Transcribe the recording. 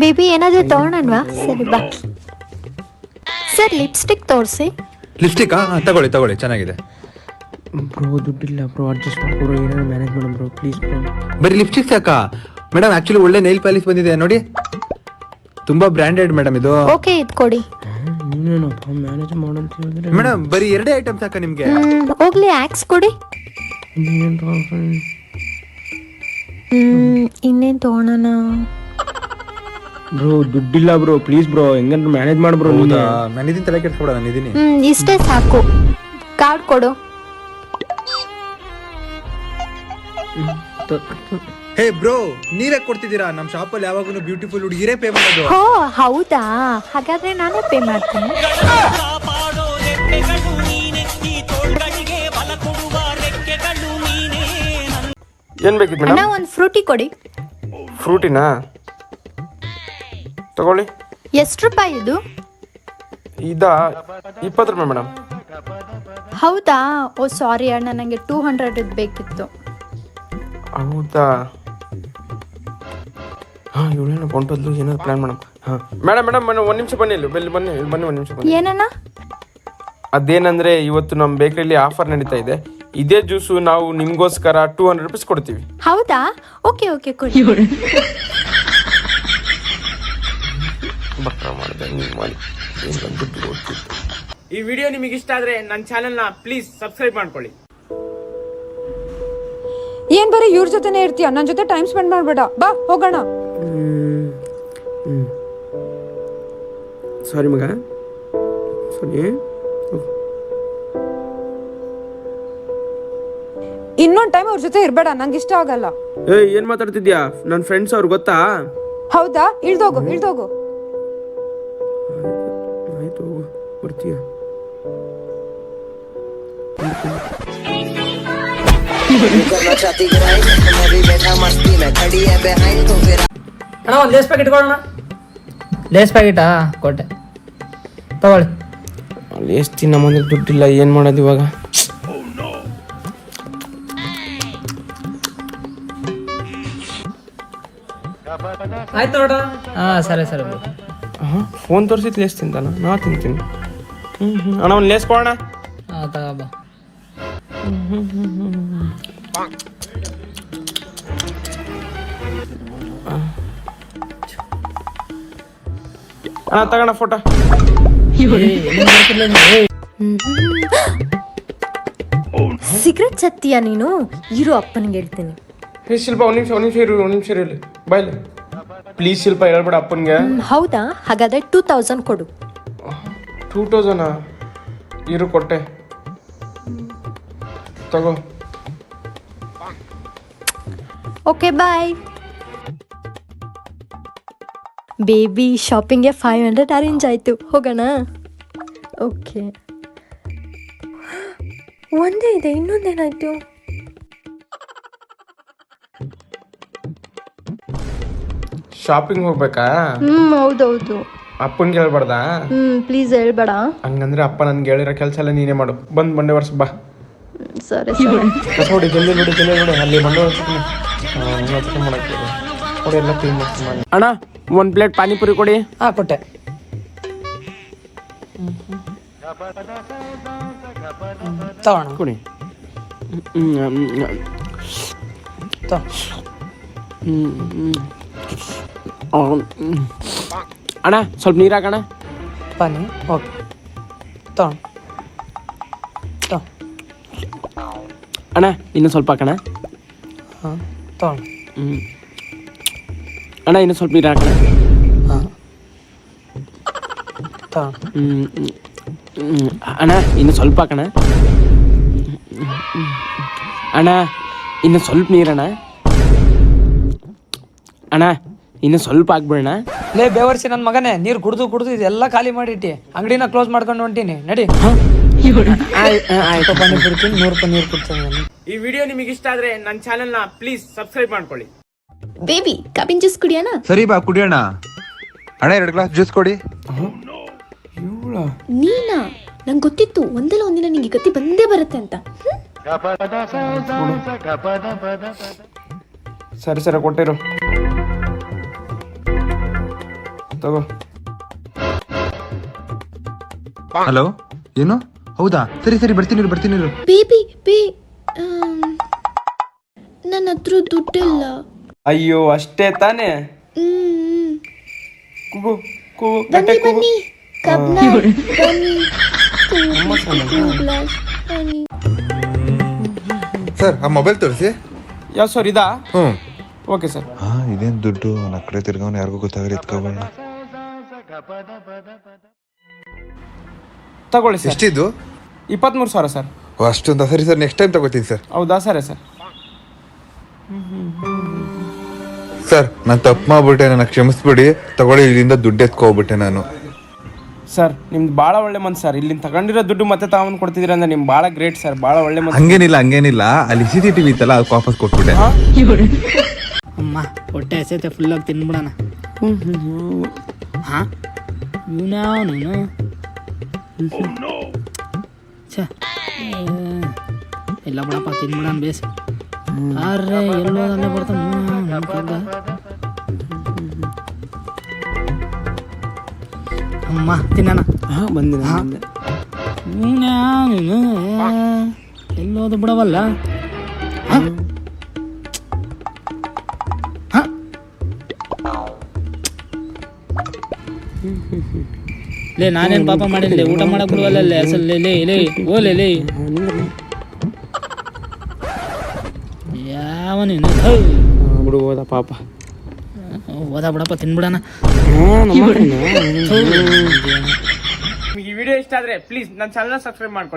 Baby ಏನಾದ್ರೂ ತೊಗೊಳಲ್ವಾ ಸರಿ ಬಾ. ಸರ್ ಲಿಪ್ಸ್ಟಿಕ್ ತೋರಿಸಿ. ಲಿಪ್ಸ್ಟಿಕ್? ತಗೊಳ್ಳಿ ತಗೊಳ್ಳಿ ಚೆನ್ನಾಗಿದೆ. ಬ್ರೋ ದುಡ್ಡಿಲ್ಲ ಬ್ರೋ ಅಡ್ಜಸ್ಟ್ ಮಾಡ್ಕೊಬ್ರು ಏನಾದ್ರು ಮ್ಯಾನೇಜ್ ಮಾಡೋಣ ಬ್ರೋ ಪ್ಲೀಸ್ ಬ್ರೋ. ಬರೀ ಲಿಪ್ಸ್ಟಿಕ್ ಸಾಕಾ? ಮೇಡಮ್ ಆಕ್ಚುಲಿ ಒಳ್ಳೆ ನೈಲ್ ಪಾಲಿಸ್ ಬಂದಿದೆ ನೋಡಿ. ತುಂಬಾ ಬ್ರ್ಯಾಂಡೆಡ್ ಮೇಡಮ್ ಇದು. ಓಕೆ ಇದು ಕೊಡಿ. ಮ್ಯಾನೇಜ್ ಮಾಡೋಣ ಹೇಳಿದ್ರೆ. ಮೇಡಮ್ ಬರೀ ಎರಡೇ ಐಟಮ್ ಸಾಕಾ ನಿಮಗೆ? ಹ್ಮ್, ಹೋಗ್ಲಿ ಆಕ್ಸ್ ಕೊಡಿ. ನೀನೇನು ಹ್ಮ್ ಇನ್ನೇನ್ ತಗೊಳೋಣ ಬ್ರೋ ದುಡ್ಡಿಲ್ಲ ಬ್ರೋ ಪ್ಲೀಸ್ ಬ್ರೋ ಹೆಂಗಂದ್ರೆ ಮ್ಯಾನೇಜ್ ಮಾಡ್ಬ್ರೋ ಹೌದಾ? ನಾನು. ಇದೀನಿ ತಲೆ ಕೆಡ್ಸ್ಕೊಬೇಡ ನಾನು ಇದೀನಿ. ಹ್ಮ್ ಇಷ್ಟೇ ಸಾಕು. ಕಾರ್ಡ್ ಕೊಡು. ಹೇ ಬ್ರೋ ನೀವೇ ಕೊಡ್ತಿದ್ದೀರಾ? ಶಾಪ್ ಶಾಪಲ್ಲಿ ಯಾವಾಗಲೂ ಬ್ಯೂಟಿಫುಲ್ ಹುಡುಗಿರೇ ಪೇ ಮಾಡೋದು. ಹೋ ಹೌದಾ? ಹಾಗಾದ್ರೆ ನಾನೇ ಪೇ ಮಾಡ್ತೀನಿ. ಏನ್ ಬೇಕಿತ್ತು ಅಣ್ಣ ಮೇಡಮ್ ಒಂದು ಫ್ರೂಟಿ ಕೊಡಿ. ಫ್ರೂಟಿನಾ ತಗೊಳ್ಳಿ. ಎಷ್ಟು ರೂಪಾಯಿ ಇದು? ಇದ ಇಪ್ಪತ್ತು ರೂಪಾಯಿ ಮೇಡಮ್. ಹೌದಾ? ಓ ಸಾರಿ ಅಣ್ಣ ನನಗೆ ಟೂ ಹಂಡ್ರೆಡ್ ಬೇಕಿತ್ತು. ಹೌದಾ? ಹಾಂ ಇವಳೇನೋ ಹೊಂಟೋದ್ಲು ಏನೋ ಪ್ಲ್ಯಾನ್ ಮೇಡಮ್. ಹಾಂ. ಮೇಡಮ್ ಮೇಡಮ್ ಮೇಡಮ್ ಒಂದು ನಿಮಿಷ ಬನ್ನಿ ಇಲ್ಲಿ ಬನ್ನಿ ಬನ್ನಿ ಇಲ್ಲಿ ಬನ್ನಿ ಒಂದು ನಿಮಿಷ ಬನ್ನಿ. ಏನಣ್ಣ? ಅದೇನಂದ್ರೆ ಇವತ್ತು ನಮ್ಮ ಬೇಕರಿಲಿ ಆಫರ್ ನಡೀತಾ ಇದೆ. ಇದೇ ಜ್ಯೂಸು ನಾವು ನಿಮಗೋಸ್ಕರ ಟೂ ಹಂಡ್ರೆಡ್ ರುಪೀಸ್ ಕೊಡ್ತೀವಿ. ಹೌದಾ? ಓಕೆ ಓಕೆ ಕೊಡಿ ಬಕ್ರ ಮಾಡಿದೆ ನೀವು ಮಾಡಿ. ಈ ವಿಡಿಯೋ ನಿಮಗೆ ಇಷ್ಟ ಆದರೆ ನನ್ನ ಚಾನಲ್ನ ಪ್ಲೀಸ್ ಸಬ್ಸ್ಕ್ರೈಬ್ ಮಾಡ್ಕೊಳ್ಳಿ. ಏನ್ ಬರೀ ಇವ್ರ ಜೊತೆನೇ ಇರ್ತೀಯ? ನನ್ನ ಜೊತೆ ಟೈಮ್ ಸ್ಪೆಂಡ್ ಮಾಡ್ಬೇಡ. ಬಾ ಹೋಗೋಣ. ಸಾರಿ ಮಗ. ಸಾರಿ ಇನ್ನೊಂದ್ ಟೈಮ್ ಅವ್ರ ಜೊತೆ ಇರ್ಬೇಡ ನಂಗೆ ಇಷ್ಟ ಆಗಲ್ಲ. ಏನ್ ಏನು ಮಾತಾಡ್ತಿದ್ಯಾ? ನನ್ನ ಫ್ರೆಂಡ್ಸ್ ಅವ್ರು ಗೊತ್ತಾ? ಹೌದಾ? ಇಳ್ದೋಗು ಇಳ್ದೋಗು. फिर ಅಣ್ಣ ಒಂದು ಲೇಸ್ ಪ್ಯಾಕೆಟ್ ಕೊಡೋಣ ಲೇಸ್ ಪ್ಯಾಕೆಟಾ ಕೊಟ್ಟೆ. ತಗೊಳ್ಳಿ. ಅಲ್ಲಿ ಎಷ್ಟು ದಿನ ಮಂದಿ ದುಡ್ಡಿಲ್ಲ ಏನು ಮಾಡೋದು ಇವಾಗ? ಆಯ್ತು ನೋಡ ಹಾಂ ಸರಿ ಸರಿ ಫೋನ್ ತೋರಿಸಿದ್ ಲೇಸ್ ತಿಂತಾನ? ನಾ ತಿಂತೀನಿ. ಹ್ಞೂ ಅಣ್ಣ ಒಂದು ಲೇಸ್ ಕೊಡೋಣ ಹಾಂ ತಗೋಬ ಅಣ್ಣ ತಗೋಣ ಫೋಟೋ ಸಿಗರೆಟ್ ಸತ್ತೀಯ ನೀನು? ಇರು ಅಪ್ಪನಿಗೆ ಹೇಳ್ತೀನಿ. ಹೇ ಶಿಲ್ಪ ಒಂದು ನಿಮಿಷ ಒಂದು ನಿಮಿಷ ಇರು ಒಂದು ನಿಮಿಷ ಇರಲಿ ಬಾಯ್ಲಿ ಪ್ಲೀಸ್ ಶಿಲ್ಪ ಹೇಳ್ಬೇಡ ಅಪ್ಪನಿಗೆ. ಹೌದಾ? ಹಾಗಾದ್ರೆ ಟೂ ತೌಸಂಡ್ ಕೊಡು. ಟೂ ತೌಸಂಡಾ ಇರು ಕೊಟ್ಟೆ. ತಗೋ. ಓಕೆ ಬಾಯ್ ಬೇಬಿ ಶಾಪಿಂಗ್ಗೆ ಫೈವ್ ಹಂಡ್ರೆಡ್ ಅರೇಂಜ್ ಆಯಿತು. ಹೋಗೋಣ? ಓಕೆ ಒಂದೇ ಇದೆ ಇನ್ನೊಂದೇನಾಯ್ತು? ಶಾಪಿಂಗ್ ಹೋಗ್ಬೇಕಾ? ಹ್ಞೂ ಹೌದೌದು. ಅಪ್ಪನಿಗೆ ಹೇಳ್ಬಾರ್ದಾ ಹ್ಮ್ ಪ್ಲೀಸ್ ಹೇಳ್ಬೇಡ. ಹಂಗಂದ್ರೆ ಅಪ್ಪ ನನ್ಗೆ ಹೇಳಿರೋ ಕೆಲಸ ಎಲ್ಲ ನೀನೇ ಮಾಡು. ಬಂದ್ ಮಂಡೆ ವರ್ಷ ಬಾ. ಸರಿ ಸರಿ. ಕಸ ಜಲ್ದಿ ನೋಡಿ ಜಲ್ದಿ ನೋಡಿ ಅಲ್ಲಿ ಬಂಡೆ ವರ್ಷ ನೋಡಿ ಎಲ್ಲ ಕ್ಲೀನ್ ಮಾಡ್ತೀನಿ ಅಣ್ಣ ಒಂದು ಪ್ಲೇಟ್ ಪಾನಿಪುರಿ ಕೊಡಿ. ಹಾ ಕೊಟ್ಟೆ. ತಗೋಣ. ಕೊಡಿ. ತಗೋ. ಅಣ್ಣ ಸ್ವಲ್ಪ ನೀರು ಹಾಕಣ ಪಾನಿ ಓಕೆ ತಗೋಣ ತಗೋ ಅಣ್ಣ ಇನ್ನು ಸ್ವಲ್ಪ ಹಾಕಣ ಹಾಂ ತಗೋಣ ಹ್ಞೂ ಅಣ್ಣ ಇನ್ನು ಸ್ವಲ್ಪ ನೀರು ಹಾಕಣ ಹಾಂ ತಗೋಣ ಹ್ಮ್, ಹ್ಮ್, ಹ್ಮ್. ಅಣ್ಣ ಇನ್ನು ಸ್ವಲ್ಪ ಹಾಕಣ ಅಣ್ಣ ಇನ್ನು ಸ್ವಲ್ಪ ನೀರಣ್ಣ ಅಣ್ಣ ಇನ್ನು ಸ್ವಲ್ಪ ಹಾಕ್ಬಿಡಣ ಲೇ ಬೇವರ್ಸಿ ನನ್ನ ಮಗನೇ ನೀರು ಕುಡ್ದು ಕುಡ್ದು ಇದೆಲ್ಲ ಖಾಲಿ ಮಾಡಿಟ್ಟಿ. ಅಂಗಡಿನ ಕ್ಲೋಸ್ ಮಾಡ್ಕೊಂಡು ಹೊಂಟೀನಿ. ನಡಿ. ಆಯ್ತು ಪಾನಿ ಕೊಡ್ತೀನಿ ನೂರು ರೂಪಾಯಿ ನೀರು ಕೊಡ್ತೀನಿ ನಾನು. ಈ ವಿಡಿಯೋ ನಿಮಗೆ ಇಷ್ಟ ಆದ್ರೆ ನನ್ನ ಚಾನೆಲ್ನ ಪ್ಲೀಸ್ ಸಬ್ಸ್ಕ್ರೈಬ್ ಮಾಡ್ಕೊಳ್ಳಿ. ಬೇಬಿ ಕಬಿನ್ ಜ್ಯೂಸ್ ಕುಡಿಯೋಣ? ಸರಿ ಬಾ ಕುಡಿಯೋಣ. ಅಣ್ಣ ಎರಡು ಗ್ಲಾಸ್ ಜ್ಯೂಸ್ ಕೊಡಿ. ನೀನಾ? ನಂಗೆ ಗೊತ್ತಿತ್ತು ಒಂದಲ್ಲ ಒಂದಿನ ನಿಂಗೆ ಗತಿ ಬಂದೇ ಬರುತ್ತೆ ಅಂತ. ಸರಿ ಸರಿ ಕೊಟ್ಟಿರು. ತಗೋ. ಹಲೋ ಏನು? ಹೌದಾ? ಸರಿ ಸರಿ ಬರ್ತೀನಿ ಬರ್ತೀನಿ. ಬೇಬಿ ಬೇ ನನ್ನ ಹತ್ರ ದುಡ್ಡಿಲ್ಲ. ಅಯ್ಯೋ ಅಷ್ಟೇ ತಾನೇ? ಹ್ಮ್ ಕೂಗು ಕೂಗು ಬನ್ನಿ ಗಟ್ಟೆ ಕೂಗು. ಬನ್ನಿ. ಕಬ್ನ ಬನ್ನಿ. two ಬನ್ನಿ. ಸರ್ ಆ ಮೊಬೈಲ್ ತೋರಿಸಿ. ಯಾವ ಸರ್ ಇದಾ? ಹ್ಞೂ ಓಕೆ ಸರ್. ಹಾ ಇದೇನ್ ದುಡ್ಡು? ನನ್ನ ಕಡೆ ತಿರ್ಗವನ್ ಯಾರಿಗೂ ಗೊತ್ತಾಗಲಿ ಎತ್ಕೊಬೇಡ ತಗೊಳ್ಳಿ ಸರ್. ಎಷ್ಟಿದ್ದು? ಇಪ್ಪತ್ತ್ಮೂರು ಸಾವಿರ ಸರ್. ಓ, ಅಷ್ಟೊಂದಾ? ಸರಿ ಸರ್ ನೆಕ್ಸ್ಟ್ ಟೈಮ್ ತಗೋತೀನಿ ಸರ್. ಹೌದಾ? ಸರಿ ಸರ್. ಸರ್ ನಾನು ತಪ್ಪು ಮಾಡ್ಬಿಟ್ಟೆ ನನ್ನ ಕ್ಷಮಿಸ್ಬಿಡಿ. ತಗೊಳ್ಳಿ ಇಲ್ಲಿಂದ ದುಡ್ಡು ಎತ್ಕೋಗ್ಬಿಟ್ಟೆ ನಾನು. ಸರ್ ನಿಮ್ದು ಭಾಳ ಒಳ್ಳೆ ಮನ್ ಸರ್. ಇಲ್ಲಿ ತಗೊಂಡಿರೋ ದುಡ್ಡು ಮತ್ತೆ ತಾವೊಂದು ಕೊಡ್ತಿದ್ದೀರ ಅಂದ್ರೆ ನಿಮ್ಗೆ ಭಾಳ ಗ್ರೇಟ್ ಸರ್. ಭಾಳ ಒಳ್ಳೆ ಮನ್ ಹಂಗೇನಿಲ್ಲ ಹಂಗೇನಿಲ್ಲ. ಅಲ್ಲಿ ಸಿ ಸಿ ಟಿವಿ ಇತ್ತಲ್ಲ ಅದಕ್ಕೆ ವಾಪಸ್ ಕೊಟ್ಬಿಟ್ಟೆ. ಅಮ್ಮ ಹೊಟ್ಟೆ ಫುಲ್ ಆಗಿ ತಿನ್ಬಿಡಣ. ಹಾಂ ಇವನು ಛ ಇಲ್ಲ ಬಿಡಪ್ಪ ತಿನ್ಬಿಡಣ ಬೇಸ್ ಅರ್ರೆ ಎಲ್ಲೋ ಅಲ್ಲೇ ಬರ್ತಾನೆ ನಮ್ಮ ಕಗ್ಗ ಅಮ್ಮ ತಿನ್ನಣ ಹಾಂ ಬಂದಿನ ಬಂದೆ ನೀನು ಎಲ್ಲೋದು ಬಿಡವಲ್ಲ ಲೇ ನಾನೇನ್ ಪಾಪ ಮಾಡಿಲ್ಲ ಊಟ ಮಾಡಕ್ ಬಿಡುವಲ್ಲ ಲೇ ಅಸಲ್ ಲೇ ಲೇ ಲೇ ಓಲೆ ಲೇ. ಯಾವ ನೀನು. ಬಿಡು ಹೋದ ಪಾಪ. ಹೋದ ಬಿಡಪ್ಪ ತಿನ್ಬಿಡಣ. ಈ ವಿಡಿಯೋ ಇಷ್ಟ ಆದ್ರೆ ಪ್ಲೀಸ್ ನನ್ನ ಚಾನಲ್ ಸಬ್ಸ್ಕ್ರೈಬ್ ಮಾಡ್ಕೊಳ್ಳಿ